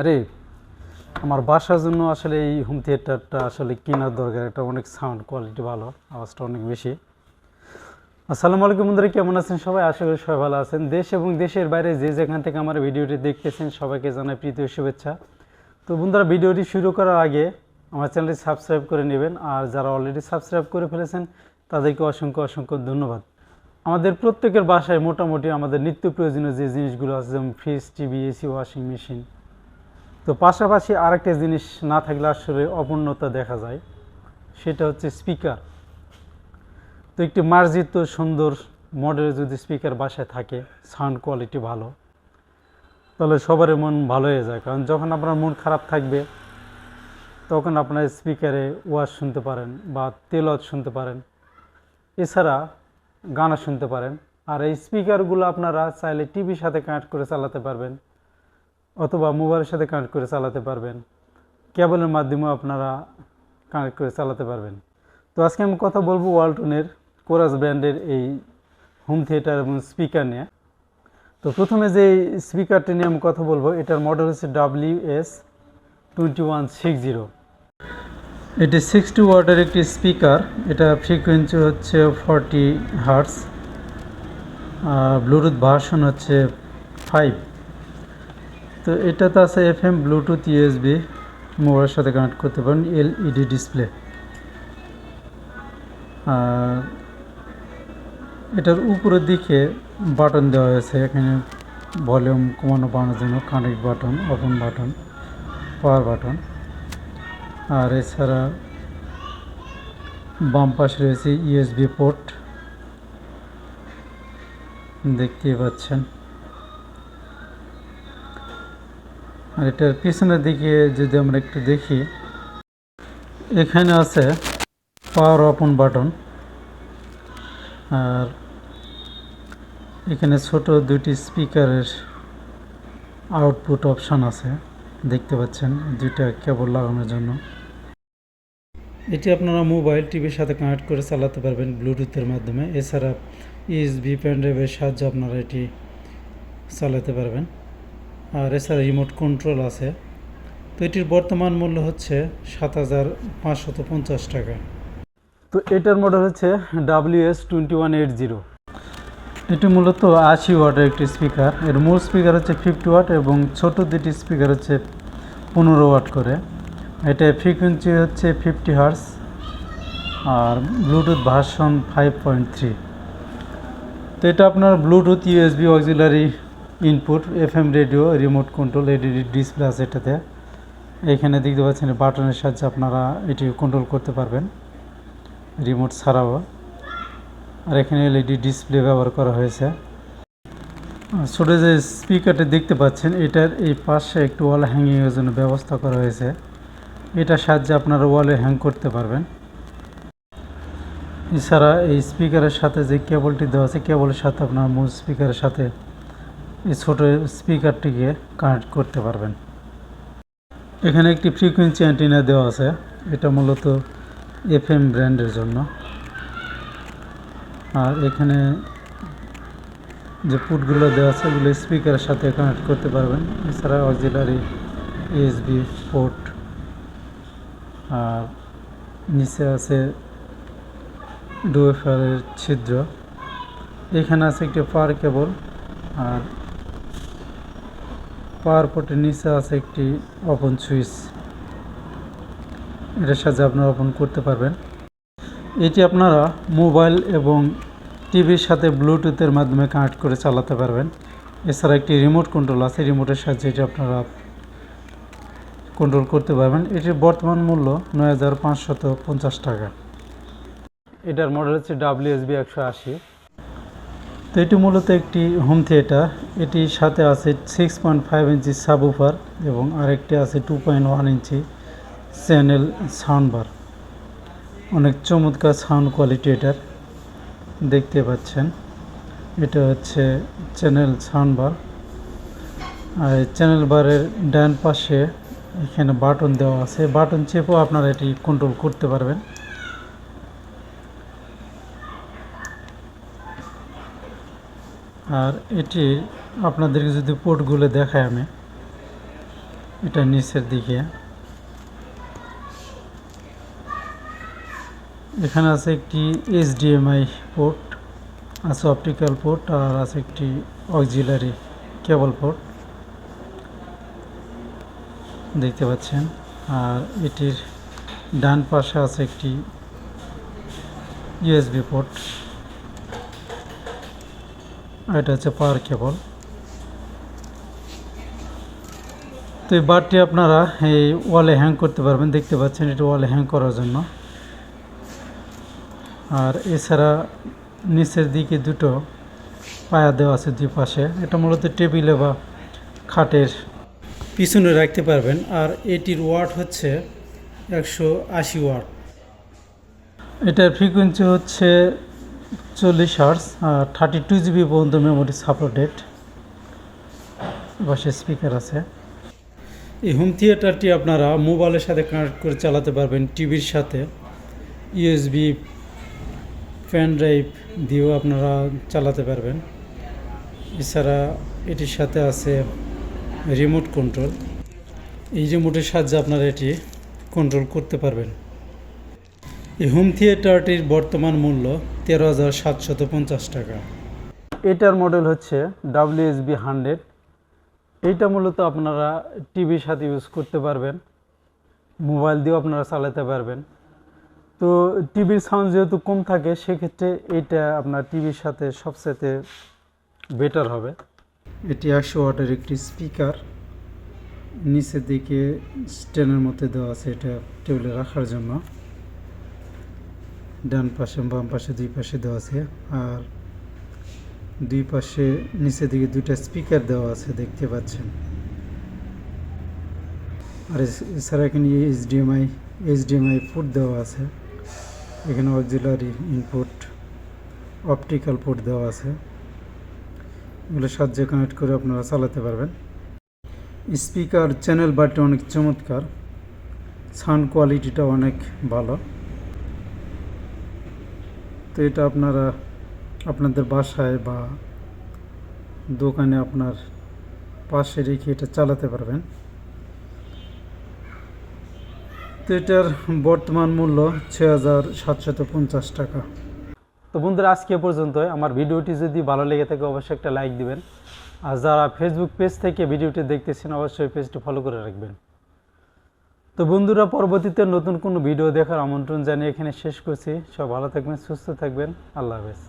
আরে, আমার বাসার জন্য আসলে এই হোম থিয়েটারটা আসলে কেনার দরকার, এটা অনেক সাউন্ড কোয়ালিটি ভালো, আওয়াজটা অনেক বেশি। আসসালামু আলাইকুম বন্ধুরা, কেমন আছেন সবাই? আশা করি সবাই ভালো আছেন। দেশ এবং দেশের বাইরে যে যেখান থেকে আমার ভিডিওটি দেখতেছেন, সবাইকে জানাই প্রীতি ও শুভেচ্ছা। তো বন্ধুরা, ভিডিওটি শুরু করার আগে আমার চ্যানেলটি সাবস্ক্রাইব করে নেবেন, আর যারা অলরেডি সাবস্ক্রাইব করে ফেলেছেন, তাদেরকে অসংখ্য অসংখ্য ধন্যবাদ। আমাদের প্রত্যেকের বাসায় মোটামুটি আমাদের নিত্য প্রয়োজনীয় যে জিনিসগুলো আছে, যেমন fridge TV AC washing machine তো পাশাপাশি আরেকটা জিনিস না থাকলে আসলে অপূর্ণতা দেখা যায়, সেটা হচ্ছে স্পিকার তো একটি মার্জিত সুন্দর মডেলের যদি স্পিকার বাসায় থাকে সাউন্ড কোয়ালিটি ভালো, তাহলে সবারই মন ভালো হয়ে যায়। কারণ যখন আপনার মন খারাপ থাকবে, তখন আপনার স্পিকারে ওয়াজ শুনতে পারেন বা তেলত শুনতে পারেন। এছাড়া গানা শুনতে পারেন। আর এই স্পিকারগুলো আপনারা চাইলে টিভির সাথে কানেক্ট করে চালাতে পারবেন। অথবা মোবাইলের সাথে কানেক্ট করে চালাতে পারবেন। কেবলের মাধ্যমেও আপনারা কানেক্ট করে চালাতে পারবেন। তো আজকে আমি কথা বলব ওয়ালটনের কোরাস ব্র্যান্ডের এই হোম থিয়েটার এবং স্পিকার নিয়ে। তো প্রথমে যে স্পিকারটি নিয়ে আমি কথা বলব, এটার মডেল হচ্ছে W S twenty one six zero এটি সিক্সটি ওয়াটের একটি স্পিকার এটা ফ্রিকোয়েন্সি হচ্ছে ফর্টি হার্টস আর ব্লুটুথ ভার্সন হচ্ছে ফাইভ তো এটাতে আছে এফ এম ব্লুটুথ ইউএসবি মোবাইলের সাথে কানেক্ট করতে পারেন এলইডি ডিসপ্লে আর এটার উপরের দিকে বাটন দেওয়া হয়েছে, এখানে ভলিউম কমানো বাড়ানোর জন্য connect button open button power button আর এছাড়া বাম পাশে রয়েছে ইউএসবি পোর্ট দেখতেই পাচ্ছেন। আর এটার পিছনের দিকে যদি আমরা একটু দেখি, এখানে আছে পাওয়ার অপন বাটন আর এখানে ছোট দুটি স্পিকারের আউটপুট অপশান আছে, দেখতে পাচ্ছেন, দুইটা কেবল লাগানোর জন্য। এটি আপনারা মোবাইল টিভির সাথে কানেক্ট করে চালাতে পারবেন ব্লুটুথের মাধ্যমে। এছাড়া ইউএসবি পেন ড্রাইভের সাহায্যে আপনারা এটি চালাতে পারবেন। আর এছাড়া রিমোট কন্ট্রোল আছে। তো এটির বর্তমান মূল্য হচ্ছে সাত হাজার পাঁচশত পঞ্চাশ টাকা। তো এটার মডেল হচ্ছে W S twenty one eight zero এটি মূলত আশি ওয়াটের একটি স্পিকার এর মূল স্পিকার হচ্ছে ফিফটি ওয়াট এবং ছোট দুটি স্পিকার হচ্ছে পনেরো ওয়াট করে। এটা ফ্রিকোয়েন্সি হচ্ছে ফিফটি হার্স আর Bluetooth version five point three তো এটা আপনার Bluetooth USB auxiliary input F M radio remote control ADD display আছে এটাতে এখানে দেখতে পাচ্ছেন বাটনের সাহায্যে আপনারা এটি কন্ট্রোল করতে পারবেন রিমোট ছাড়াও। আর এখানে এলইডি ডিসপ্লে ব্যবহার করা হয়েছে। ছোটো যে স্পিকারটি দেখতে পাচ্ছেন, এটার এই পাশে একটু ওয়াল হ্যাঙ্গিংয়ের জন্য ব্যবস্থা করা হয়েছে। এটার সাহায্যে আপনারা ওয়ালে হ্যাং করতে পারবেন। এছাড়া এই স্পিকারের সাথে যে কেবলটি দেওয়া আছে কেবলের সাথে আপনার মূল স্পিকারের সাথে এই ছোটো স্পিকারটিকে কানেক্ট করতে পারবেন। এখানে একটি ফ্রিকোয়েন্সি অ্যান্টিনা দেওয়া আছে। এটা মূলত এফ এফএম ব্র্যান্ডের জন্য। আর এখানে যে পুটগুলো দেওয়া আছে ওগুলো স্পিকারের সাথে কানেক্ট করতে পারবেন। এছাড়া অক্সিলারি ইউএসবি পোর্ট, আর নিচে আছে ডুয়েফারের ছিদ্র। এখানে আছে একটি পাওয়ার কেবল, আর পাওয়ার পোর্টের নিচে আছে একটি ওপেন সুইচ। এটার সাহায্যে আপনারা ওপেন করতে পারবেন। এটি আপনারা মোবাইল এবং টিভির সাথে ব্লুটুথের মাধ্যমে কানেক্ট করে চালাতে পারবেন। এছাড়া একটি রিমোট কন্ট্রোল আছে। রিমোটের সাহায্যে এটি আপনারা কন্ট্রোল করতে পারবেন। এটির বর্তমান মূল্য নয় টাকা। এটার মডেল হচ্ছে ডাব্লিউএসবি একশো আশি। তো এটি মূলত একটি হোম থিয়েটার এটির সাথে আছে six point five inch subwoofer এবং আরেকটি আছে two point one inch channel sound bar অনেক চমৎকার সাউন্ড কোয়ালিটি এটার। দেখতে পাচ্ছেন। এটা হচ্ছে চ্যানেল সাউন্ড বার আর চ্যানেল বারের ডান পাশে এখানে বাটন দেওয়া আছে। বাটন চেপেও আপনারা এটি কন্ট্রোল করতে পারবেন। আর এটি আপনাদেরকে যদি পোর্টগুলো দেখায় আমি, এটা নিচের দিকে। এখানে আছে একটি এইচডিএমআই পোর্ট, আছে অপটিক্যাল পোর্ট, আর আছে একটি অক্সিলারি কেবল পোর্ট। দেখতে পাচ্ছেন, আর এটির ডান পাশে আছে একটি ইউএসবি পোর্ট। এটা হচ্ছে পাওয়ার কেবল। তো এই বারটি আপনারা এই ওয়ালে হ্যাং করতে পারবেন, দেখতে পাচ্ছেন এটা ওয়ালে হ্যাং করার জন্য। আর এছাড়া নিচের দিকে দুটো পায়া দেওয়া আছে দুই পাশে। এটা মূলত টেবিলে বা খাটের পিছনে রাখতে পারবেন। আর এটির ওয়াট হচ্ছে একশো আশি ওয়াট। এটার ফ্রিকোয়েন্সি হচ্ছে চল্লিশ হার্স আর থার্টি টু জিবি পর্যন্ত মেমোরি সাপোর্টেড পাশে স্পিকার আছে। এই হোম থিয়েটারটি আপনারা মোবাইলের সাথে কানেক্ট করে চালাতে পারবেন টিভির সাথে। ইউএসবি পেন ড্রাইভ দিয়েও আপনারা চালাতে পারবেন। এছাড়া এটির সাথে আছে রিমোট কন্ট্রোল এই রিমোটের সাহায্যে আপনারা এটি কন্ট্রোল করতে পারবেন। এই হোম থিয়েটারটির বর্তমান মূল্য তেরো হাজার সাতশত পঞ্চাশ টাকা। এটার মডেল হচ্ছে ডাব্লিউএসবি হান্ড্রেড এইটা মূলত আপনারা টিভির সাথে ইউজ করতে পারবেন। মোবাইল দিয়েও আপনারা চালাতে পারবেন। তো টিভির সাউন্ড যেহেতু কম থাকে সেক্ষেত্রে এইটা আপনার টিভির সাথে সবচেয়ে বেটার হবে। এটি একশো ওয়াটের একটি স্পিকার নিচের দিকে স্ট্যান্ডের মধ্যে দেওয়া আছে এটা টেবিলে রাখার জন্য। ডান পাশে, বাম পাশে দুই পাশে দেওয়া আছে। আর দুই পাশে নিচের দিকে দুইটা স্পিকার দেওয়া আছে, দেখতে পাচ্ছেন। আর এছ- এছাড়া এখানে এইচডিএমআই এইচডিএমআই পোর্ট দেওয়া আছে। এখানে অক্সিলারি ইনপুট অপটিক্যাল পোর্ট দেওয়া আছে। এগুলো সাহায্যে কানেক্ট করে আপনারা চালাতে পারবেন। স্পিকার চ্যানেল বাটটা অনেক চমৎকার। সাউন্ড কোয়ালিটিটা অনেক ভালো। তো এটা আপনারা, আপনাদের বাসায় বা দোকানে আপনার পাশে রেখে এটা চালাতে পারবেন। তো এটার বর্তমান মূল্য ছয় হাজার পঞ্চাশ টাকা। তো বন্ধুরা, আজকে পর্যন্ত আমার ভিডিওটি যদি ভালো লেগে থাকে, অবশ্যই একটা লাইক দিবেন। আর যারা ফেসবুক পেজ থেকে ভিডিওটি দেখতেছেন, অবশ্যই পেজটি ফলো করে রাখবেন। তো বন্ধুরা, পরবর্তীতে নতুন কোনো ভিডিও দেখার আমন্ত্রণ জানিয়ে এখানে শেষ করছি। সব ভালো থাকবেন, সুস্থ থাকবেন। আল্লাহ হাফেজ।